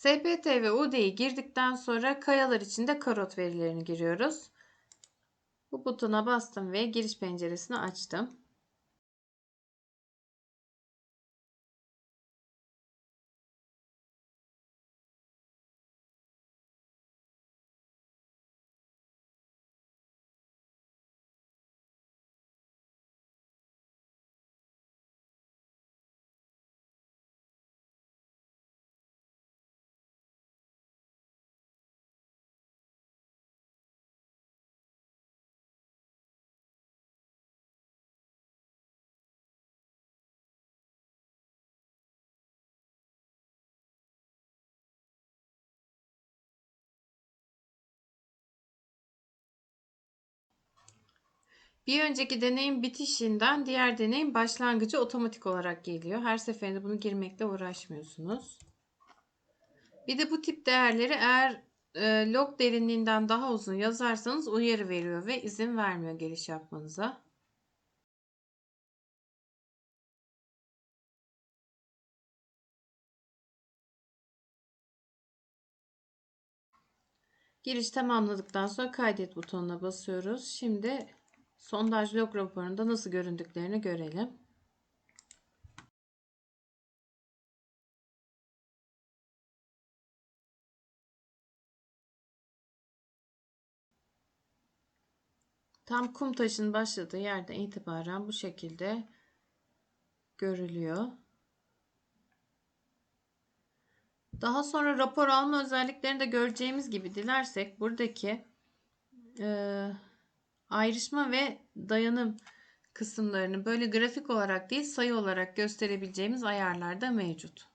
SPT ve UD'yi girdikten sonra kayalar için de karot verilerini giriyoruz. Bu butona bastım ve giriş penceresini açtım. Bir önceki deneyim bitişinden diğer deneyim başlangıcı otomatik olarak geliyor. Her seferinde bunu girmekle uğraşmıyorsunuz. Bir de bu tip değerleri eğer e, log derinliğinden daha uzun yazarsanız uyarı veriyor ve izin vermiyor giriş yapmanıza. Giriş tamamladıktan sonra kaydet butonuna basıyoruz. Şimdi sondaj log raporunda nasıl göründüklerini görelim. Tam kum taşının başladığı yerden itibaren bu şekilde görülüyor. Daha sonra rapor alma özelliklerini de göreceğimiz gibi dilersek buradaki e, ayrışma ve dayanım kısımlarını böyle grafik olarak değil sayı olarak gösterebileceğimiz ayarlar da mevcut.